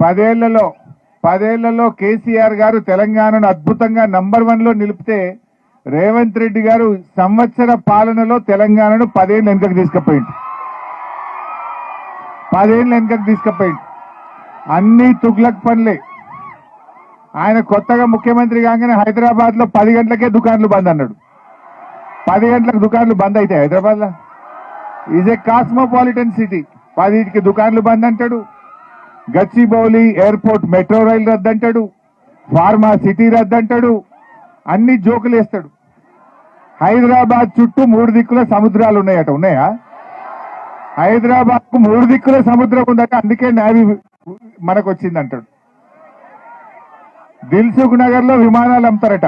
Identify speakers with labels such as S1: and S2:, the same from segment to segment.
S1: పదేళ్ళలో పదేళ్ళలో కేసీఆర్ గారు తెలంగాణను అద్భుతంగా నంబర్ వన్లో నిలిపితే రేవంత్ రెడ్డి గారు సంవత్సర పాలనలో తెలంగాణను పదేళ్ళు వెనుకకు తీసుకుపోయింది పదేళ్ళు వెనుకకు తీసుకుపోయింది అన్ని తుగ్లక్ పనులే. ఆయన కొత్తగా ముఖ్యమంత్రి కాగానే హైదరాబాద్లో పది గంటలకే దుకాన్లు బంద్ అన్నాడు. పది గంటలకు దుకాన్లు బంద్ అయితే హైదరాబాద్లో ఈజ్ ఏ కాస్మోపాలిటన్ సిటీ పదిటికి దుకాన్లు బంద్ అంటాడు. గచ్చిబౌలి ఎయిర్పోర్ట్ మెట్రో రైలు రద్దంటాడు ఫార్మా సిటీ రద్దంటాడు అన్ని జోకులు వేస్తాడు. హైదరాబాద్ చుట్టూ మూడు దిక్కుల సముద్రాలు ఉన్నాయట ఉన్నాయా? హైదరాబాద్కు మూడు దిక్కుల సముద్రం ఉందట అందుకే నావీ మనకు వచ్చింది అంటాడు దిల్సుఖ్ నగర్లో విమానాలు అమ్ముతారట.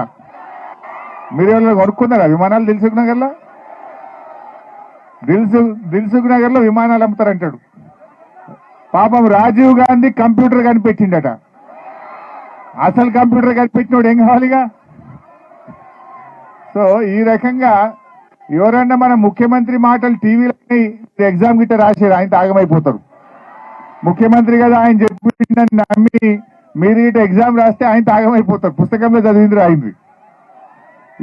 S1: మీరు ఎవరు కొనుక్కున్నారా విమానాలు దిల్సుఖ్ నగర్లో దిల్సుఖ్ దిల్సుఖ్ నగర్లో విమానాలు అమ్ముతారంటాడు. పాపం రాజీవ్ గాంధీ కంప్యూటర్ కనిపెట్టిండట. అసలు కంప్యూటర్ కనిపెట్టినోడు ఏం కావాలిగా? సో ఈ రకంగా ఎవరన్నా మన ముఖ్యమంత్రి మాటలు టీవీలో ఎగ్జామ్ గిట్ట రాసేది ఆయన తాగమైపోతారు. ముఖ్యమంత్రి కదా ఆయన చెప్పిందని నమ్మి మీరు గిట్ట ఎగ్జామ్ రాస్తే ఆయన తాగమైపోతారు. పుస్తకంలో చదివింది రాయింది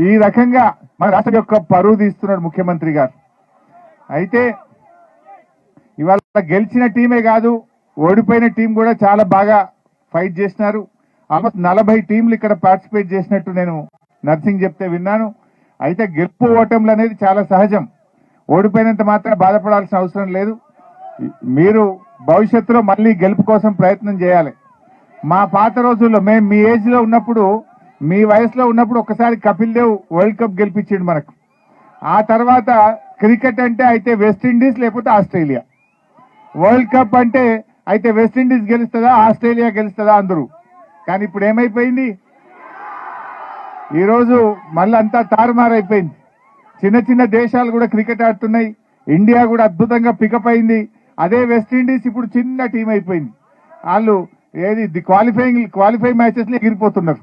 S1: ఈ రకంగా మన రాష్ట్ర యొక్క పరువు తీస్తున్నాడు ముఖ్యమంత్రి గారు. అయితే ఇవాళ గెలిచిన టీమే కాదు ఓడిపోయిన టీం కూడా చాలా బాగా ఫైట్ చేసినారు. ఆల్మోస్ట్ నలభై టీంలు ఇక్కడ పార్టిసిపేట్ చేసినట్టు నేను నర్సింగ్ చెప్తే విన్నాను. అయితే గెలుపు ఓటములు అనేది చాలా సహజం. ఓడిపోయినంత మాత్రం బాధపడాల్సిన అవసరం లేదు. మీరు భవిష్యత్తులో మళ్ళీ గెలుపు కోసం ప్రయత్నం చేయాలి. మా పాత రోజుల్లో మేము మీ ఏజ్లో ఉన్నప్పుడు మీ వయసులో ఉన్నప్పుడు ఒకసారి కపిల్ దేవ్ వరల్డ్ కప్ గెలిపించిండు మనకు. ఆ తర్వాత క్రికెట్ అంటే అయితే వెస్టిండీస్ లేకపోతే ఆస్ట్రేలియా. వరల్డ్ కప్ అంటే అయితే వెస్టిండీస్ గెలుస్తుందా ఆస్ట్రేలియా గెలుస్తుందా అందరూ? కానీ ఇప్పుడు ఏమైపోయింది? ఈరోజు మళ్ళీ అంతా తారుమారైపోయింది. చిన్న చిన్న దేశాలు కూడా క్రికెట్ ఆడుతున్నాయి. ఇండియా కూడా అద్భుతంగా పికప్ అయింది. అదే వెస్టిండీస్ ఇప్పుడు చిన్న టీం అయిపోయింది. వాళ్ళు ఏది ది క్వాలిఫైయింగ్ క్వాలిఫై మ్యాచెస్ ఎగిరిపోతున్నారు.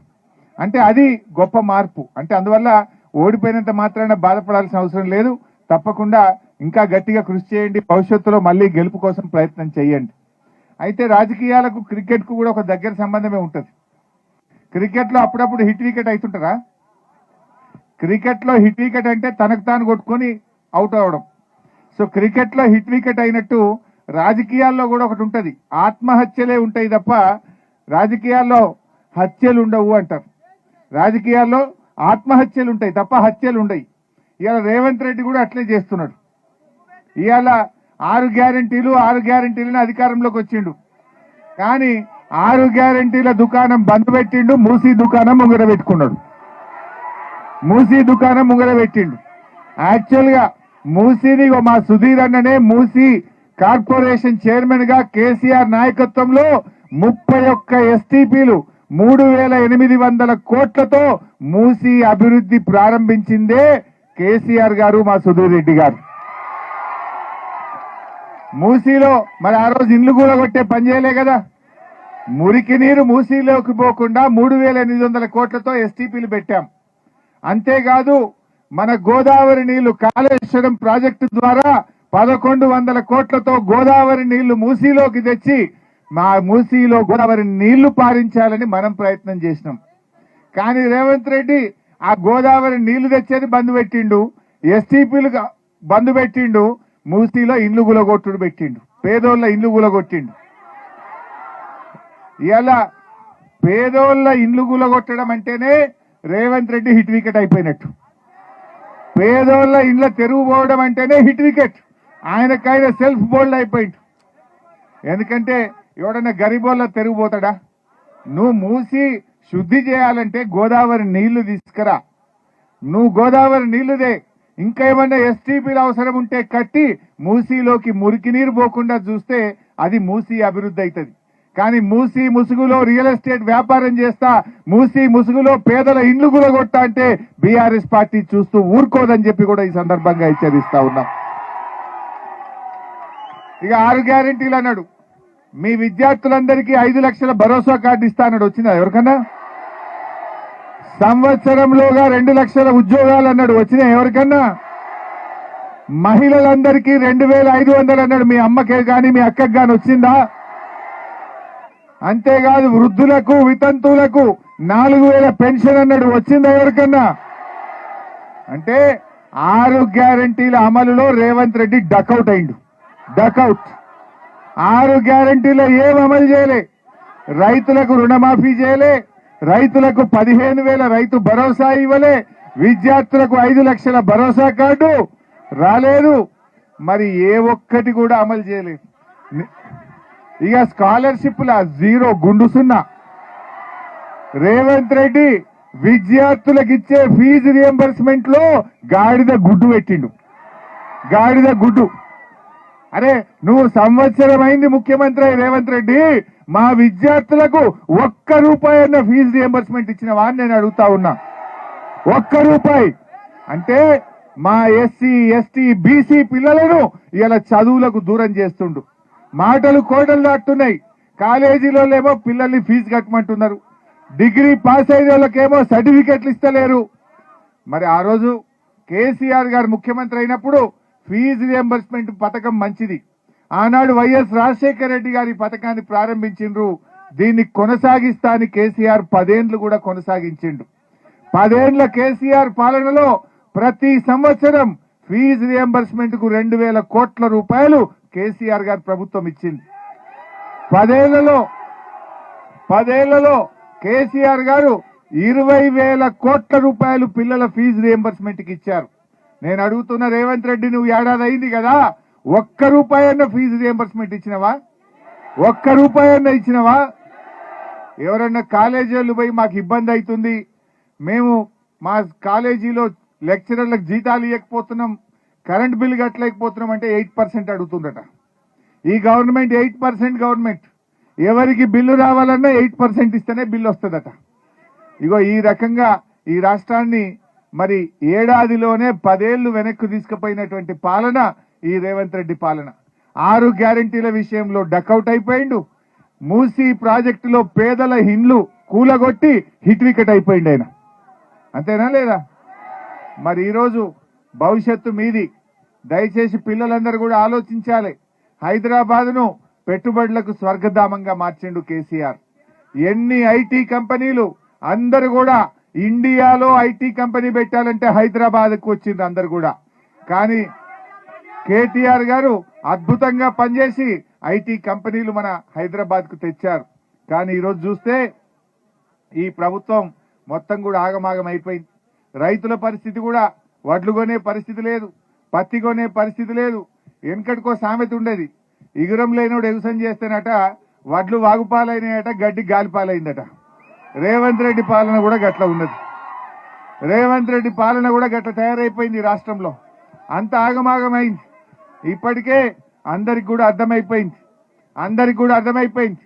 S1: అంటే అది గొప్ప మార్పు. అంటే అందువల్ల ఓడిపోయినంత మాత్రాన బాధపడాల్సిన అవసరం లేదు. తప్పకుండా ఇంకా గట్టిగా కృషి చేయండి. భవిష్యత్తులో మళ్ళీ గెలుపు కోసం ప్రయత్నం చేయండి. అయితే రాజకీయాలకు క్రికెట్కు కూడా ఒక దగ్గర సంబంధమే ఉంటుంది. క్రికెట్లో అప్పుడప్పుడు హిట్ వికెట్ అవుతుంటారా క్రికెట్లో హిట్ వికెట్ అంటే తనకు తాను కొట్టుకొని అవుట్ అవడం. సో క్రికెట్లో హిట్ వికెట్ అయినట్టు రాజకీయాల్లో కూడా ఒకటి ఉంటుంది. ఆత్మహత్యలే ఉంటాయి తప్ప రాజకీయాల్లో హత్యలు ఉండవు అంటారు. రాజకీయాల్లో ఆత్మహత్యలు ఉంటాయి తప్ప హత్యలు ఉండవు ఇవాళ రేవంత్ రెడ్డి కూడా అట్లే చేస్తున్నాడు. ఇవాళ ఆరు గ్యారంటీలు ఆరు గ్యారంటీలను అధికారంలోకి వచ్చిండు. కానీ ఆరు గ్యారంటీల దుకాణం బంద్ పెట్టిండు మూసీ దుకాణం ముంగర పెట్టుకున్నాడు. మూసీ దుకాణం ముంగర పెట్టిండు. యాక్చువల్గా మూసీని మా సుధీర్ అన్ననే మూసీ కార్పొరేషన్ చైర్మన్గా కేసీఆర్ నాయకత్వంలో ముప్పై ఒక్క ఎస్టీపీలు మూడు వేల ఎనిమిది వందల కోట్లతో మూసీ అభివృద్ధి ప్రారంభించిందే కేసీఆర్ గారు మా సుధీర్ రెడ్డి గారు. మూసీలో మరి ఆ రోజు ఇండ్లు కొట్టే పని చేయలే కదా. మురికి నీరు మూసీలోకి పోకుండా మూడు వేల ఎనిమిది వందల కోట్లతో ఎస్టీపీలు పెట్టాం. అంతేకాదు మన గోదావరి నీళ్ళు కాళేశ్వరం ప్రాజెక్టు ద్వారా పదకొండు వందల కోట్లతో గోదావరి నీళ్ళు మూసీలోకి తెచ్చి మా మూసీలో గోదావరి నీళ్ళు పారించాలని మనం ప్రయత్నం చేసినాం. కానీ రేవంత్ రెడ్డి ఆ గోదావరి నీళ్ళు తెచ్చేది బంద్ పెట్టిండు ఎస్టీపీలు బంద్ పెట్టిండు మూసీలో ఇండ్లు గులగొట్టుడు పెట్టిండు. పేదోళ్ళ ఇండ్లు గులగొట్టిండు. ఇలా పేదోళ్ళ ఇండ్లు గులగొట్టడం అంటేనే రేవంత్ రెడ్డి హిట్ వికెట్ అయిపోయినట్టు. పేదోళ్ళ ఇండ్ల తెరువు పోవడం అంటేనే హిట్ వికెట్. ఆయనకైనా సెల్ఫ్ బోల్డ్ అయిపోయింది ఎందుకంటే ఎవడన్నా గరీబోళ్ళ తెరుగు పోతాడా? నువ్వు మూసి శుద్ధి చేయాలంటే గోదావరి నీళ్ళు తీసుకురా. నువ్వు గోదావరి నీళ్ళుదే ఇంకా ఏమన్నా ఎస్టీపీలు అవసరం ఉంటే కట్టి మూసీలోకి మురికి నీరు పోకుండా చూస్తే అది మూసీ అభివృద్ధి అవుతుంది కానీ మూసీ ముసుగులో రియల్ ఎస్టేట్ వ్యాపారం చేస్తా మూసీ ముసుగులో పేదల ఇండ్లు గులగొట్టా అంటే బీఆర్ఎస్ పార్టీ చూస్తూ ఊరుకోదని చెప్పి కూడా ఈ సందర్భంగా హెచ్చరిస్తా ఉన్నాం. ఇక ఆరు గ్యారెంటీలు అన్నాడు. మీ విద్యార్థులందరికీ ఐదు లక్షల భరోసా కార్డు ఇస్తా అన్నాడు. వచ్చిందా ఎవరికన్నా? సంవత్సరంలోగా రెండు లక్షల ఉద్యోగాలు అన్నాడు. వచ్చినాయి ఎవరికన్నా? మహిళలందరికీ రెండు వేల ఐదు వందలు అన్నాడు. మీ అమ్మకే కానీ మీ అక్కకి కానీ వచ్చిందా? అంతేకాదు వృద్ధులకు వితంతువులకు నాలుగు వేల పెన్షన్ అన్నాడు. వచ్చిందా ఎవరికన్నా? అంటే ఆరు గ్యారంటీల అమలులో రేవంత్ రెడ్డి డకౌట్ అయిండు. డకౌట్ ఆరు గ్యారంటీలో ఏం అమలు చేయలే? రైతులకు రుణమాఫీ చేయలే. రైతులకు పదిహేను వేల రైతు భరోసా ఇవ్వలే. విద్యార్థులకు ఐదు లక్షల భరోసా కార్డు రాలేదు. మరి ఏ ఒక్కటి కూడా అమలు చేయలేదు. ఇక స్కాలర్షిప్ల జీరో గుండు సున్నా. రేవంత్ రెడ్డి విద్యార్థులకు ఇచ్చే ఫీజు రియంబర్స్మెంట్లో గాడిద గుడ్డు పెట్టిండు. గాడిద గుడ్డు. అరే నువ్వు సంవత్సరం అయింది ముఖ్యమంత్రి అయి రేవంత్ రెడ్డి. మా విద్యార్థులకు ఒక్క రూపాయి అన్న ఫీజు రియంబర్స్మెంట్ ఇచ్చినవా అని నేను అడుగుతా ఉన్నా. ఒక్క రూపాయి. అంటే మా ఎస్సీ ఎస్టీ బీసీ పిల్లలను ఇలా చదువులకు దూరం చేస్తుండు. మాటలు కోటలు దాటున్నాయి కాలేజీలో ఏమో పిల్లల్ని ఫీజు కట్టమంటున్నారు. డిగ్రీ పాస్ అయిన వాళ్ళకేమో సర్టిఫికెట్లు ఇస్తలేరు. మరి ఆ రోజు కేసీఆర్ గారు ముఖ్యమంత్రి అయినప్పుడు ఫీజు రియంబర్స్మెంట్ పథకం మంచిది. ఆనాడు వైఎస్ రాజశేఖర రెడ్డి గారి ఈ పథకాన్ని ప్రారంభించిండ్రు. దీన్ని కొనసాగిస్తా అని కేసీఆర్ పదేండ్లు కూడా కొనసాగించిండు. పదేండ్ల కేసీఆర్ పాలనలో ప్రతి సంవత్సరం ఫీజు రియంబర్స్మెంట్కు రెండు వేల కోట్ల రూపాయలు కేసీఆర్ గారు ప్రభుత్వం ఇచ్చింది. పదేళ్ళలో పదేళ్ళలో కేసీఆర్ గారు ఇరవై వేల కోట్ల రూపాయలు పిల్లల ఫీజు రియంబర్స్మెంట్కి ఇచ్చారు. నేను అడుగుతున్న రేవంత్ రెడ్డి నువ్వు ఏడాది అయింది కదా ఒక్క రూపాయి అన్న ఫీజు రియంబర్స్మెంట్ ఇచ్చినవా? ఒక్క రూపాయి అన్న ఇచ్చినవా? ఎవరన్నా కాలేజీలు పోయి మాకు ఇబ్బంది అవుతుంది. మేము మా కాలేజీలో లెక్చరర్లకు జీతాలు ఇవ్వకపోతున్నాం కరెంట్ బిల్ కట్టలేకపోతున్నాం అంటే ఎయిట్ పర్సెంట్ అడుగుతుందట. ఈ గవర్నమెంట్ ఎయిట్ పర్సెంట్ గవర్నమెంట్. ఎవరికి బిల్లు రావాలన్నా ఎయిట్ పర్సెంట్ ఇస్తేనే బిల్లు వస్తుందట. ఇగో ఈ రకంగా ఈ రాష్ట్రాన్ని మరి ఏడాదిలోనే పదేళ్ళు వెనక్కు తీసుకుపోయినటువంటి పాలన ఈ రేవంత్ రెడ్డి పాలన. ఆరు గ్యారంటీల విషయంలో డకౌట్ అయిపోయిండు. మూసీ ప్రాజెక్టులో పేదల హిండ్లు కూలగొట్టి హిట్ వికెట్ అయిపోయిండు ఆయన. అంతేనా లేదా? మరి ఈరోజు భవిష్యత్తు మీది. దయచేసి పిల్లలందరూ కూడా ఆలోచించాలి. హైదరాబాద్ను పెట్టుబడులకు స్వర్గధామంగా మార్చిండు కేసీఆర్. ఎన్ని ఐటీ కంపెనీలు అందరు కూడా ఇండియాలో ఐటీ కంపెనీ పెట్టాలంటే హైదరాబాద్కు వచ్చింది అందరు కూడా. కానీ కేటీఆర్ గారు అద్భుతంగా పనిచేసి ఐటీ కంపెనీలు మన హైదరాబాద్కు తెచ్చారు. కానీ ఈరోజు చూస్తే ఈ ప్రభుత్వం మొత్తం కూడా ఆగమాగం అయిపోయింది. రైతుల పరిస్థితి కూడా వడ్లు కొనే పరిస్థితి లేదు పత్తి కొనే పరిస్థితి లేదు వెనకటికో సామెత ఉండేది. ఇగురం లేనోడు ఎగుసం చేస్తేనట వడ్లు వాగుపాలైనాయట గడ్డి గాలిపాలైందట. రేవంత్ రెడ్డి పాలన కూడా గట్ల ఉన్నది. రేవంత్ రెడ్డి పాలన కూడా గట్ల తయారైపోయింది రాష్ట్రంలో. అంత ఆగమాగమైంది. ఇప్పటికే అందరికి కూడా అర్థమైపోయింది. అందరికి కూడా అర్థమైపోయింది.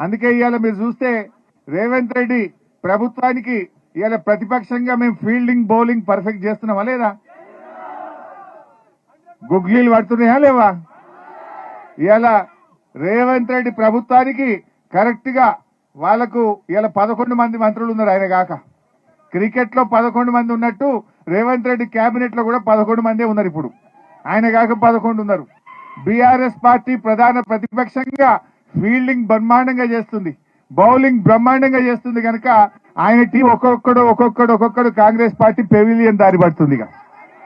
S1: అందుకే ఇవాళ మీరు చూస్తే రేవంత్ రెడ్డి ప్రభుత్వానికి ఇవాళ ప్రతిపక్షంగా మేము ఫీల్డింగ్ బౌలింగ్ పర్ఫెక్ట్ చేస్తున్నామా లేదా? గుగ్లీలు పడుతున్నాయా లేవా? ఇవాళ రేవంత్ రెడ్డి ప్రభుత్వానికి కరెక్ట్గా వాళ్ళకు ఇలా పదకొండు మంది మంత్రులు ఉన్నారు ఆయన కాక. క్రికెట్లో పదకొండు మంది ఉన్నట్టు రేవంత్ రెడ్డి కేబినెట్లో కూడా పదకొండు మందే ఉన్నారు ఇప్పుడు. ఆయన కాక పదకొండు ఉన్నారు. బీఆర్ఎస్ పార్టీ ప్రధాన ప్రతిపక్షంగా ఫీల్డింగ్ బ్రహ్మాండంగా చేస్తుంది. బౌలింగ్ బ్రహ్మాండంగా చేస్తుంది కనుక ఆయన టీం ఒక్కొక్కడు ఒక్కొక్కడు ఒక్కొక్కడు కాంగ్రెస్ పార్టీ పెవిలియన్ దారి పడుతుంది ఇక.